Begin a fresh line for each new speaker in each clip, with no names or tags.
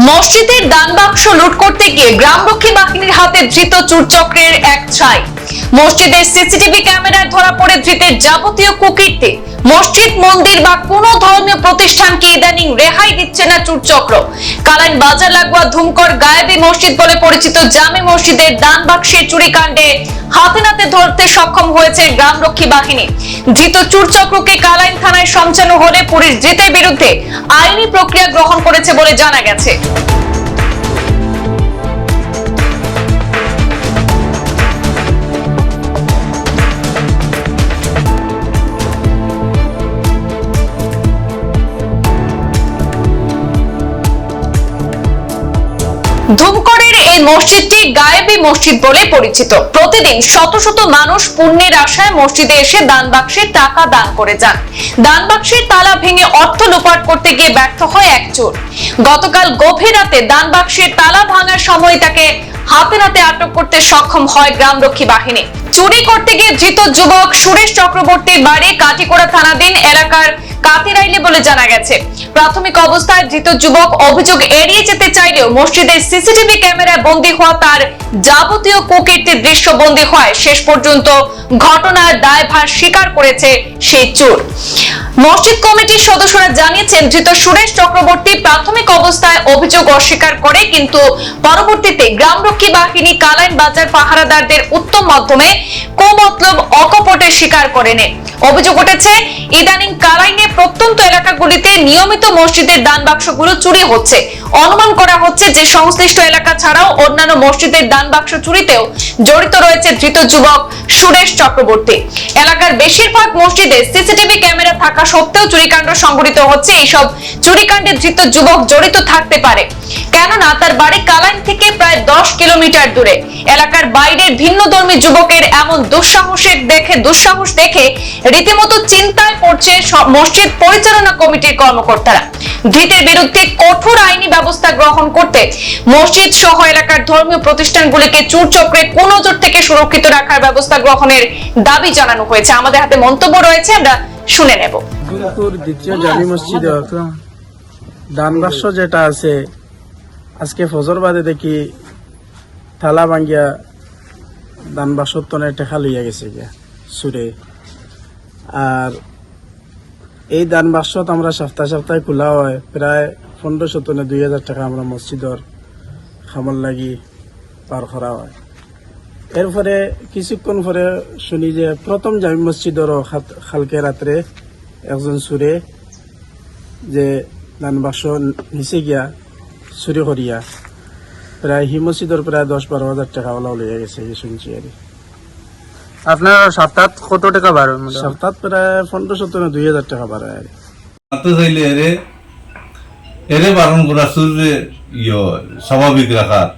মসজিদের দান বাক্স লুট করতে গিয়ে গ্রামরক্ষী বাহিনীর হাতে ধৃত চুরচক্রের এক ছাই। মসজিদের সিসিটিভি ক্যামেরায় ধরা পড়ে ধৃতের যাবতীয় কুকীর্তি। মসজিদ, মন্দির বা কোনো ধর্মীয় প্রতিষ্ঠানকে ইদানিং রেহাই দিচ্ছে না চুরচক্র কালাইন বাজার, লাগোয়া, ধুমকর, গায়েবী মসজিদ বলে পরিচিত জামে মসজিদের দান বাক্সের চুরিকাণ্ডে হাতে নাতে ধরতে সক্ষম হয়েছে গ্রামরক্ষী বাহিনী। ধৃত চুরচক্রকে কালাইন থানায় সমচানো হলে পুলিশ ধৃতের বিরুদ্ধে আইনি প্রক্রিয়া গ্রহণ করেছে বলে জানা গেছে। ধূমকরের এই মসজিদটি গায়েবী মসজিদ বলে পরিচিত। প্রতিদিন শত শত মানুষ পুণ্যের আশায় মসজিদে এসে দান বাক্সে টাকা দান করে যান। দান বাক্সের তালা ভেঙে অর্থ লোপাট করতে গিয়ে ব্যর্থ হয় এক চোর। গতকাল গভীর রাতে দান বাক্সের তালা ভাঙার সময় তাকে হাতে নাতে আটক করতে সক্ষম হয় গ্রামরক্ষী বাহিনী। চুরি করতে গিয়ে ধৃত যুবক সুরেশ চক্রবর্তীর বাড়ি কাটিকোড়া থানাধীন এলাকার কাতিরাইলে বলে জানা গেছে। প্রাথমিক অবস্থায় ধৃত যুবক অভিযোগ এড়িয়ে যেতে চাইলেও মসজিদের সিসিটিভি ক্যামেরায় বন্দী হওয়া তার যাবতীয় কুকীর্তির দৃশ্য বন্দী হয় শেষ পর্যন্ত ঘটনার দায়ভার স্বীকার করেছে সেই চোর। মসজিদ কমিটির সদস্যরা জানিয়েছেন, ধৃত সুরেশ চক্রবর্তী প্রাথমিক অবস্থায় অভিযোগ অস্বীকার করে, কিন্তু পরবর্তীতে গ্রামরক্ষী বাহিনী কালাইন বাজার পাহারাদারদের উত্তম মাধ্যমে কোমতলব অকপটে স্বীকার করে নেয় অভিযোগ উঠেছে, ইদানিং কালাইনে প্রত্যন্ত এলাকাগুলিতে নিয়মিত মসজিদের দান বাক্সগুলো চুরি হচ্ছে। অনুমান করা হচ্ছে যে সংশ্লিষ্ট এলাকা ছাড়াও অন্যান্য মসজিদের দান বাক্স চুরিতেও জড়িত রয়েছে ধৃত যুবক সুরেশ চক্রবর্তী। এলাকার বেশিরভাগ মসজিদে সিসিটিভি ক্যামেরা থাকা সত্ত্বেও চুরিকাণ্ড সংঘটিত হচ্ছে, এইসব চুরিকাণ্ডে ধৃত যুবক জড়িত থাকতে পারে। কেননা তার বাড়ি কালাইন থেকে প্রায় দশ কিলোমিটার দূরে। এলাকার বাইরের ভিন্ন ধর্মী যুবকের এমন দুঃসাহসিক দেখে দুঃসাহস দেখে রীতিমতো চিন্তায় পড়ছে মসজিদ পরিচালনা কমিটির কর্মকর্তারা। ধৃতের বিরুদ্ধে কঠোর আইনি ব্যবস্থা গ্রহণ করতে মসজিদ সহ এলাকার ধর্মীয় প্রতিষ্ঠানগুলিকে চুরচক্রে কোন নজর থেকে সুরক্ষিত রাখার ব্যবস্থা গ্রহণের দাবি জানানো হয়েছে। আমাদের হাতে মন্তব্য রয়েছে, আমরা শুনে নেব।
দুর্গাপুর দ্বিতীয় জামি মসজিদে দান বাক্স যেটা আছে, আজকে ফজর বাদে দেখি থালা ভাঙ্গিয়া দান বাক্স তনে টেকা লইয়া গেছে গিয়া, সুরে। আর এই দান বাক্সত আমরা সপ্তাহে সপ্তাহে খোলা হয়, প্রায় পনেরোশো টনে দুই হাজার টাকা আমরা মসজিদর খামর লাগি পার করা হয়। এরপরে কিছুক্ষণ পরে শুনি যে প্রথম জামি মসজিদর খালকে রাত্রে একজন সুরে যে দান বাক্স নিচে গিয়া চুরি করিয়া প্রায় হি মসজিদর প্রায় দশ বারো হাজার টাকা ওলা লইয়া গেছে এই শুনছি আর
আপনার সপ্তাহ কত টাকা বার
সপ্তাহ প্রায় পনেরো সত্তর দুই হাজার টাকা বাড়ায় আর
মারতে চাইলে এরে এরে বারণ করা সূর্যে ইয়ে স্বাভাবিক রাখার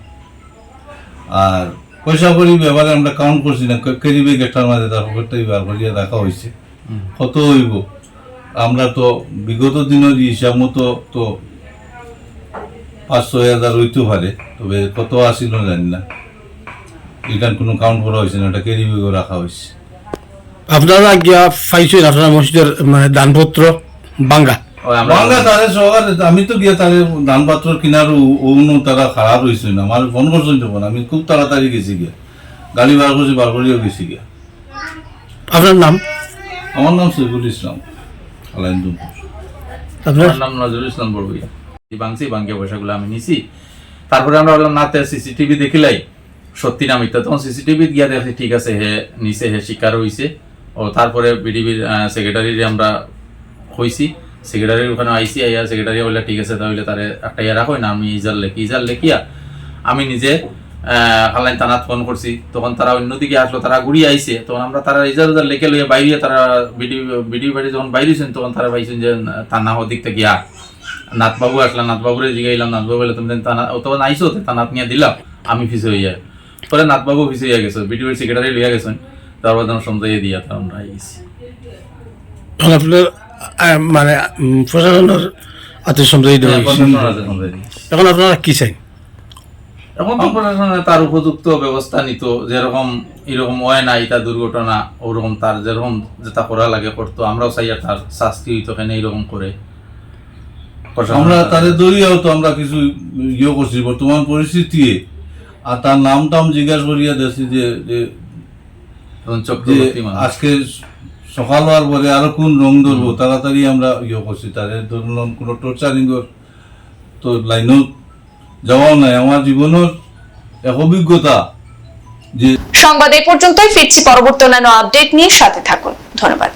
আর পয়সা করি ব্যাপারে আমরা কাউন্ট করছি না কেজি ব্যাগ একটার মাঝে তার পকেটটাই বার করিয়া রাখা হয়েছে কত হইব? আমরা তো বিগত দিনের হিসাব মতো তো পাঁচ ছয় হাজার হইতে পারে তবে কত আসিল জানি না। এখান কোনো কাউন্ট করা হয়েছে না এটা ব্যাগও রাখা হয়েছে
আপনারা গিয়া পাইছেন আপনার মসজিদের মানে দানপত্র? বাঙ্গা?
বাংলা তারে সহকারে আমি তো গিয়ে তারে অন্য তারা খারাপ হয়েছে না আমার ফোন করছেন যখন আমি খুব তাড়াতাড়ি গেছি গিয়া। গাড়ি বার করছি বার করিও গেছি গিয়া।
আপনার নাম?
আমার নাম সৈফুল ইসলাম।
আমার নাম নজরুল ইসলাম বড়বইয়া এই বাংসি বাঙ্গিয়া পয়সাগুলো আমি নিছি। তারপরে আমরা বললাম না সিসিটিভি দেখিলাই। সত্যি না মিথ্যা তখন সিসিটিভি গিয়া দেখি ঠিক আছে হে নিচে হে শিকার হইছে। ও তারপরে বিডিবির সেক্রেটারি আমরা হইছি সেক্রেটারির ওখানে আইসি আইয়া সেক্রেটারি বললে ঠিক আছে তাহলে তারে একটা ইয়া রাখো না আমি ইজার লেখি। ইজার লেখিয়া আমি নিজে হালাইন থানাত ফোন করছি। তখন তারা অন্যদিকে আসলো তারা ঘুরিয়ে আইসে তখন আমরা তারা ইজার উজার লেখে লইয়া বাইরে তারা বিডিও বিডিও বাড়ি যখন বাইরেছেন তখন তারা পাইছেন যে থানা ওদিক থেকে গিয়া। নাথবাবু আসলাম নাথবাবুরে জিগাইলাম নাথবাবু বলে তুমি তানা ও তখন আইসো তানাত নিয়ে দিলাম আমি ফিসে হইয়া পরে নাথবাবু ফিসে হইয়া গেছে বিডিও সেক্রেটারি লইয়া গেছেন। তারপর তখন সমঝাইয়া দিয়া তখন আমরা
আপনার মানে প্রশাসনের।
প্রশাসনের হাতে সমঝাই
এখন আপনারা কি চাই
এখন তো প্রশাসনে তার উপযুক্ত ব্যবস্থা নিত যেরকম এরকম হয় না এটা দুর্ঘটনা ওরকম তার যেরকম যেটা করা লাগে করতো আমরাও চাই তার শাস্তি হইতো কেন এইরকম করে
আমরা তাদের দরিয়াও তো আমরা কিছু ইয়ে করছি বর্তমান পরিস্থিতি আর তার নাম টাম জিজ্ঞাসা করিয়া দেখছি যে
তখন।
আজকে সকাল হওয়ার পরে আরও কোন রং ধরবো তাড়াতাড়ি আমরা ইয়ে করছি তাদের ধরুন কোনো টর্চারিং তো লাইনও যাওয়াও নাই। আমার জীবনের এক অভিজ্ঞতা যে
সংবাদ এই পর্যন্তই। ফিরছি পরবর্তী অন্যান্য আপডেট নিয়ে। সাথে থাকুন। ধন্যবাদ।